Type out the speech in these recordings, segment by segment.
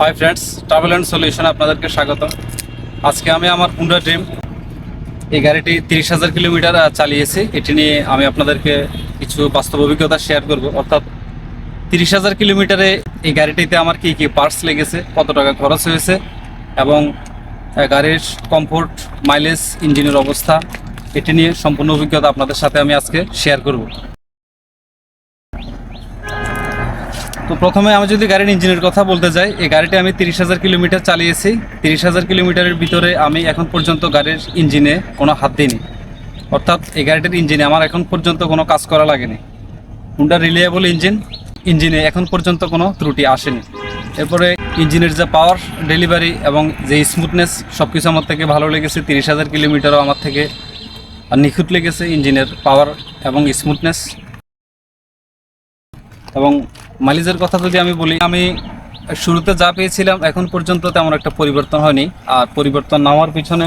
Hi friends travel and solution আপনাদেরকে স্বাগত আজকে আমি আমার হুন্ডা ড্রিম এই গাড়িটি তিরিশ হাজার কিলোমিটার চালিয়েছি। এটি নিয়ে আমি আপনাদেরকে কিছু বাস্তব অভিজ্ঞতা শেয়ার করব। অর্থাৎ তিরিশ হাজার কিলোমিটারে এই গাড়িটিতে আমার কি কি পার্টস লেগেছে, কত টাকা খরচ হয়েছে এবং গাড়ির কমফোর্ট মাইলেজ ইঞ্জিনের অবস্থা, এটি নিয়ে সম্পূর্ণ অভিজ্ঞতা আপনাদের সাথে আমি আজকে শেয়ার করব। প্রথমে আমি যদি গাড়ির ইঞ্জিনের কথা বলতে যাই, এই গাড়িটি আমি তিরিশ হাজার কিলোমিটার চালিয়েছি। তিরিশ হাজার কিলোমিটারের ভিতরে আমি এখন পর্যন্ত গাড়ির ইঞ্জিনে কোনো হাত দিইনি। অর্থাৎ এই গাড়িটির ইঞ্জিনে আমার এখন পর্যন্ত কোনো কাজ করা লাগেনি। হুন্ডা রিলিয়েবল ইঞ্জিন ইঞ্জিনে এখন পর্যন্ত কোনো ত্রুটি আসেনি। এরপরে ইঞ্জিনের যে পাওয়ার ডেলিভারি এবং যে স্মুথনেস সব কিছু আমার থেকে ভালো লেগেছে। তিরিশ হাজার কিলোমিটারও আমার থেকে নিখুঁত লেগেছে ইঞ্জিনের পাওয়ার এবং স্মুথনেস এবং মাইলেজের কথা যদি আমি বলি, আমি শুরুতে যা পেয়েছিলাম এখন পর্যন্ত তেমন একটা পরিবর্তন হয়নি। আর পরিবর্তন না হওয়ার পিছনে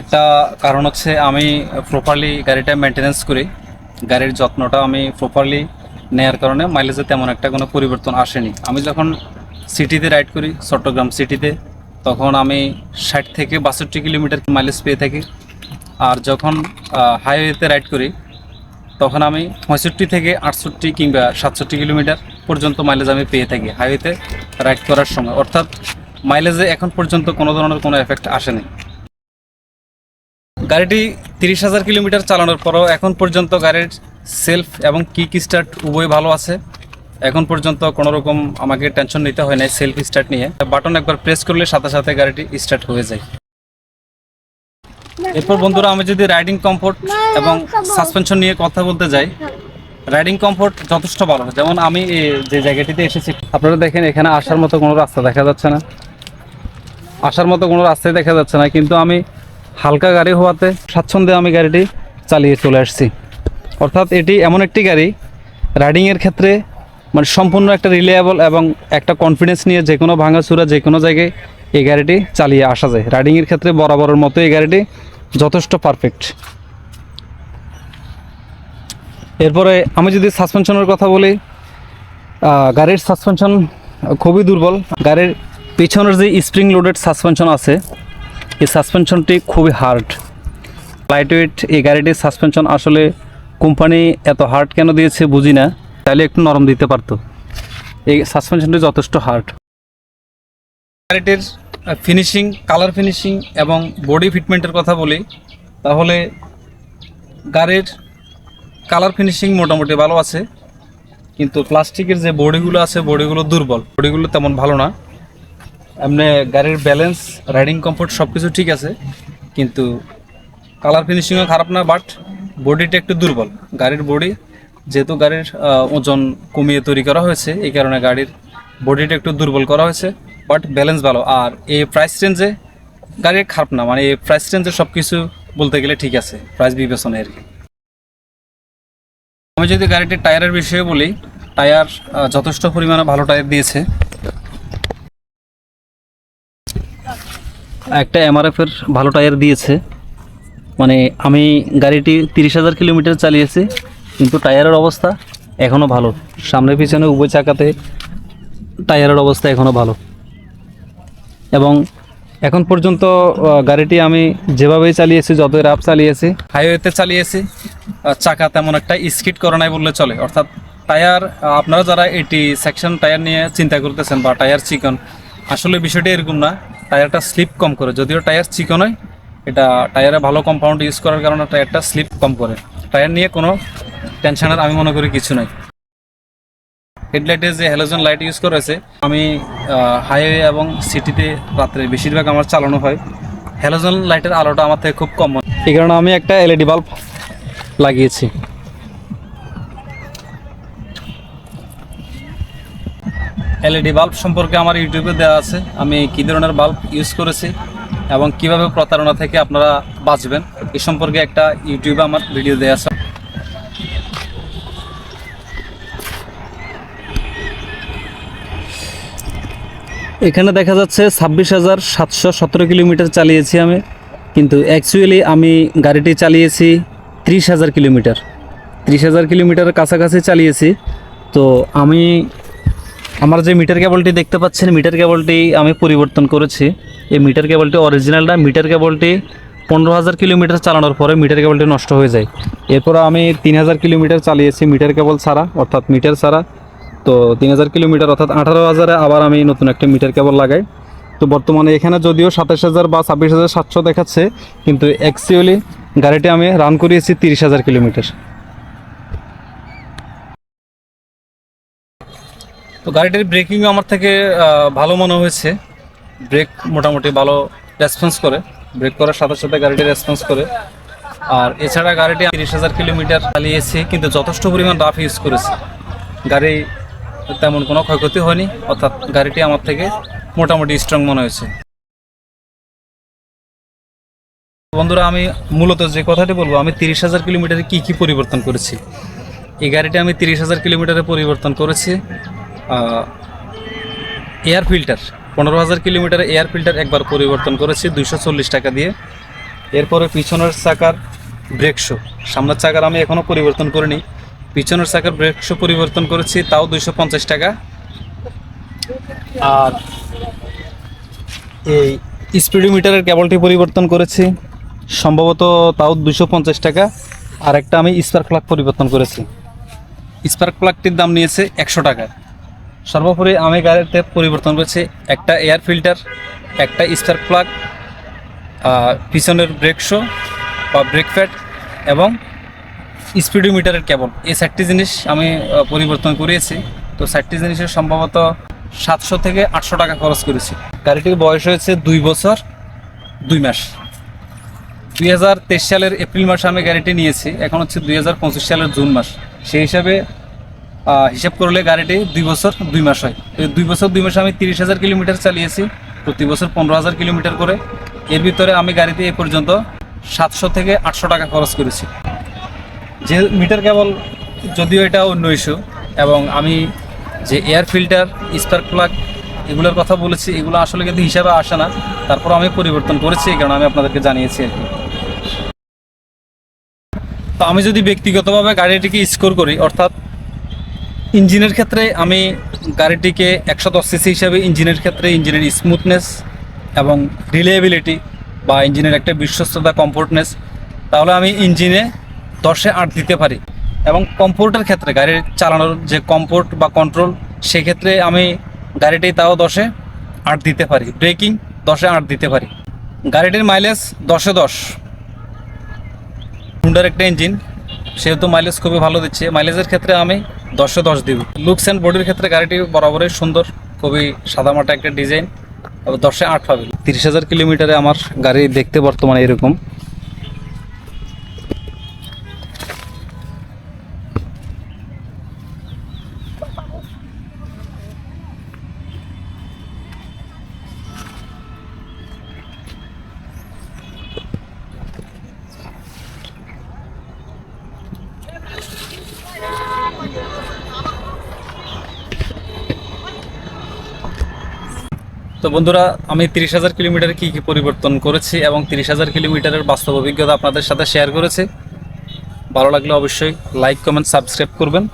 একটা কারণ হচ্ছে আমি প্রপারলি গাড়িটা মেনটেনেন্স করি। গাড়ির যত্নটা আমি প্রপারলি নেয়ার কারণে মাইলেজে তেমন একটা কোনো পরিবর্তন আসেনি। আমি যখন সিটিতে রাইড করি, চট্টগ্রাম সিটিতে তখন আমি ষাট থেকে বাষট্টি কিলোমিটার মাইলেজ পেয়ে থাকি। আর যখন হাইওয়েতে রাইড করি, তখন আমি পঁয়ষট্টি থেকে আটষট্টি কিংবা সাতষট্টি কিলোমিটার পর্যন্ত মাইলেজ আমি পেয়ে থাকি। হাইওয়েতে রাইড করার সময়। অর্থাৎ মাইলেজে এখন পর্যন্ত কোনো ধরনের কোনো এফেক্ট আসেনি। গাড়িটি তিরিশ হাজার কিলোমিটার চালানোর পরও এখন পর্যন্ত গাড়ির সেলফ এবং কিক স্টার্ট উভয় ভালো আছে। এখন পর্যন্ত কোনো রকম আমাকে টেনশন নিতে হয় না সেলফ স্টার্ট নিয়ে। বাটন একবার প্রেস করলে সাথে সাথে গাড়িটি স্টার্ট হয়ে যায়। এরপর বন্ধুরা আমি যদি রাইডিং কমফোর্ট এবং সাসপেনশন নিয়ে কথা বলতে যাই রাইডিং কমফোর্ট যথেষ্ট ভালো। যেমন আমি যে জায়গাটিতে এসেছি, আপনারা দেখেন, এখানে আসার মতো কোনো রাস্তা দেখা যাচ্ছে না। আসার মতো কোনো রাস্তাই দেখা যাচ্ছে না, কিন্তু আমি হালকা গাড়ি হওয়াতে স্বাচ্ছন্দ্যে আমি গাড়িটি চালিয়ে চলে আসছি। অর্থাৎ এটি এমন একটি গাড়ি রাইডিংয়ের ক্ষেত্রে মানে সম্পূর্ণ একটা রিলায়েবল এবং একটা কনফিডেন্স নিয়ে যে কোনো ভাঙাচুরা, যে কোনো জায়গায় এই গাড়িটি চালিয়ে আসা যায়। রাইডিংয়ের ক্ষেত্রে বরাবরের মতো এই গাড়িটি যথেষ্ট পারফেক্ট এরপরে আমি যদি সাসপেনশনের কথা বলি গাড়ির সাসপেনশন খুবই দুর্বল। গাড়ির পিছনের যে স্প্রিং লোডেড সাসপেনশন আছে, এই সাসপেনশনটি খুবই হার্ড। লাইট ওয়েট এই গাড়িটির সাসপেনশন আসলে কোম্পানি এত হার্ড কেন দিয়েছে বুঝি না, তাহলে একটু নরম দিতে পারতো। এই সাসপেনশনটি যথেষ্ট হার্ড। গাড়িটির ফিনিশিং কালার ফিনিশিং এবং বডি ফিটমেন্টের কথা বলি, তাহলে গাড়ির কালার ফিনিশিং মোটামুটি ভালো আছে। কিন্তু প্লাস্টিকের যে বডিগুলো আছে, বডিগুলো দুর্বল। বডিগুলো তেমন ভালো না। এমনি গাড়ির ব্যালেন্স রাইডিং কমফোর্ট সব কিছু ঠিক আছে। কিন্তু কালার ফিনিশিংও খারাপ না বাট বডিটা একটু দুর্বল। গাড়ির বডি, যেহেতু গাড়ির ওজন কমিয়ে তৈরি করা হয়েছে, এই কারণে গাড়ির বডিটা একটু দুর্বল করা হয়েছে বাট ব্যালেন্স ভালো। আর এই প্রাইস রেঞ্জে গাড়ির খারাপ না। মানে এই প্রাইস রেঞ্জে সব কিছু বলতে গেলে ঠিক আছে। প্রাইস বিবেচনায় আর কি। আমি যদি গাড়িটির টায়ারের বিষয়ে বলি, টায়ার যথেষ্ট পরিমাণে ভালো টায়ার দিয়েছে। একটা এমআরএফ এর ভালো টায়ার দিয়েছে। মানে আমি গাড়িটি তিরিশ হাজার কিলোমিটার চালিয়েছি, কিন্তু টায়ারের অবস্থা এখনও ভালো। সামনে পিছনে উভয় চাকাতে টায়ারের অবস্থা এখনও ভালো। এবং এখন পর্যন্ত গাড়িটি আমি যেভাবেই চালিয়েছি, যতই রাফ চালিয়েছি, হাইওয়েতে চালিয়েছি চাকা তেমন একটা স্কিড করে নাই বললে চলে। অর্থাৎ টায়ার আপনারা যারা এটি সেকশন টায়ার নিয়ে চিন্তা করতেছেন বা টায়ার চিকন, আসলে বিষয়টা এরকম না। টায়ারটা স্লিপ কম করে। যদিও টায়ার চিকন হয়, এটা টায়ারে ভালো কম্পাউন্ড ইউজ করার কারণে টায়ারটা স্লিপ কম করে। টায়ার নিয়ে কোনো টেনশনের আমি মনে করি, কিছু নাই। হেডলাইটে যে হ্যালোজেন লাইট ইউজ করেছে আমি হাইওয়ে এবং সিটিতে রাত্রে বেশিরভাগ আমার চালানো হয়। হ্যালোজেন লাইটের আলোটা আমার থেকে খুব কম। এই কারণে আমি একটা এলইডি বাল্ব লাগিয়েছি। এলইডি বাল্ব সম্পর্কে আমার ইউটিউবে দেওয়া আছে। আমি কী ধরনের বাল্ব ইউজ করেছি এবং কীভাবে প্রতারণা থেকে আপনারা বাঁচবেন, এ সম্পর্কে একটা ইউটিউবে আমার ভিডিও দেওয়া আছে। এখানে দেখা যাচ্ছে ছাব্বিশ হাজার সাতশো সতেরো কিলোমিটার চালিয়েছি আমি। কিন্তু অ্যাকচুয়ালি আমি গাড়িটি চালিয়েছি ত্রিশ হাজার কিলোমিটার। ত্রিশ হাজার কিলোমিটারের কাছাকাছি চালিয়েছি। তো আমি আমার যে মিটার কেবলটি দেখতে পাচ্ছেন, মিটার কেবলটি আমি পরিবর্তন করেছি। এই মিটার কেবলটি অরিজিনালটা মিটার কেবলটি পনেরো হাজার কিলোমিটার চালানোর পরে মিটার কেবলটি নষ্ট হয়ে যায়। এরপর আমি তিন হাজার কিলোমিটার চালিয়েছি মিটার কেবল ছাড়া, অর্থাৎ মিটার ছাড়া। তো তিন হাজার কিলোমিটার অর্থাৎ আঠারো হাজারে আবার আমি নতুন একটা মিটার কেবল লাগাই। তো বর্তমানে এখানে যদিও সাতাশ হাজার বা ছাব্বিশ হাজার সাতশো দেখাচ্ছে, কিন্তু অ্যাকচুয়ালি গাড়িটি আমি রান করিয়েছি তিরিশ হাজার কিলোমিটার। তো গাড়িটির ব্রেকিংও আমার থেকে ভালো মনে হয়েছে। ব্রেক মোটামুটি ভালো রেসপন্স করে। ব্রেক করার সাথে সাথে গাড়িটি রেসপন্স করে। আর এছাড়া গাড়িটি তিরিশ হাজার কিলোমিটার চালিয়েছি, কিন্তু যথেষ্ট পরিমাণ রাফ ইউজ করেছি। গাড়ি তেমন কোনো ক্ষয়ক্ষতি হয়নি, অর্থাৎ গাড়িটি আমার থেকে মোটামুটি স্ট্রং মনে হয়েছে। বন্ধুরা, আমি মূলত যে কথাটি বলব, আমি তিরিশ হাজার কিলোমিটারে কী কী পরিবর্তন করেছি? এই গাড়িটি আমি তিরিশ হাজার কিলোমিটারে পরিবর্তন করেছি এয়ার ফিল্টার পনেরো হাজার কিলোমিটার এয়ার ফিল্টার একবার পরিবর্তন করেছি দুশো চল্লিশ টাকা দিয়ে। এরপরে পিছনের চাকার ব্রেক শো সামনের চাকার আমি এখনও পরিবর্তন করিনি। পিছনের চাকার ব্রেক শো পরিবর্তন করেছি, তাও দুইশো পঞ্চাশ টাকা। আর এই স্পিডোমিটারের কেবলটি পরিবর্তন করেছি, সম্ভবত তাও দুশো পঞ্চাশ টাকা। আর একটা আমি স্পার্ক প্লাগ পরিবর্তন করেছি। স্পার্ক প্লাগটির দাম নিয়েছে একশো টাকা। সর্বোপরি আমি গাড়িতে পরিবর্তন করেছি একটা এয়ার ফিল্টার একটা স্পার্ক প্লাগ পিছনের ব্রেক শো বা ব্রেক প্যাড এবং স্পিডোমিটারের কেবল। এই চারটি জিনিস আমি পরিবর্তন করিয়েছি। তো চারটি জিনিসের সম্ভবত সাতশো থেকে আটশো টাকা খরচ করেছি। গাড়িটির বয়স হয়েছে দুই বছর, দুই মাস। দুই হাজার তেইশ সালের এপ্রিল মাসে আমি গাড়িটি নিয়েছি, এখন হচ্ছে দুই হাজার পঁচিশ সালের জুন মাস। সেই হিসাবে হিসাব করলে গাড়িটি দুই বছর, দুই মাস হয়। তো দুই বছর, দুই মাসে আমি তিরিশ হাজার কিলোমিটার চালিয়েছি, প্রতি বছর পনেরো হাজার কিলোমিটার করে। এর ভিতরে আমি গাড়িতে এ পর্যন্ত সাতশো থেকে আটশো টাকা খরচ করেছি। যে মিটার কেবল যদিও এটা অন্য ইস্যু এবং আমি যে এয়ার ফিল্টার স্পার্ক প্লাগ এগুলোর কথা বলেছি, এগুলো আসলে কিন্তু হিসাবে আসে না। তারপর আমি পরিবর্তন করেছি কারণে আমি আপনাদেরকে জানিয়েছি আর কি। তো আমি যদি ব্যক্তিগতভাবে গাড়িটিকে স্কোর করি, অর্থাৎ ইঞ্জিনের ক্ষেত্রে আমি গাড়িটিকে একশো দশ সিসি হিসাবে ইঞ্জিনের ক্ষেত্রে ইঞ্জিনের স্মুথনেস এবং রিলেবিলিটি বা ইঞ্জিনের একটা বিশ্বস্ততা কমফোর্টনেস তাহলে আমি ইঞ্জিনে দশে আট দিতে পারি। এবং কমফোর্টের ক্ষেত্রে গাড়ির চালানোর যে কমফোর্ট বা কন্ট্রোল সেক্ষেত্রে আমি গাড়িটি তাও দশে আট দিতে পারি। ব্রেকিং দশে আট দিতে পারি। গাড়িটির মাইলেজ দশে দশ। হুন্ডার একটা ইঞ্জিন সেহেতু মাইলেজ খুবই ভালো দিচ্ছে। মাইলেজের ক্ষেত্রে আমি দশে দশ দিব। লুকস অ্যান্ড বডির ক্ষেত্রে গাড়িটি বরাবরই সুন্দর, খুবই সাদামাটা একটা ডিজাইন দশে আট পাবে। তিরিশ হাজার কিলোমিটারে আমার গাড়ি দেখতে বর্তমানে এরকম। তো বন্ধুরা, আমি তিরিশ হাজার কিলোমিটারে কী কী পরিবর্তন করেছি এবং তিরিশ হাজার কিলোমিটারের বাস্তব অভিজ্ঞতা আপনাদের সাথে শেয়ার করেছি। ভালো লাগলে অবশ্যই লাইক কমেন্ট সাবস্ক্রাইব করবেন।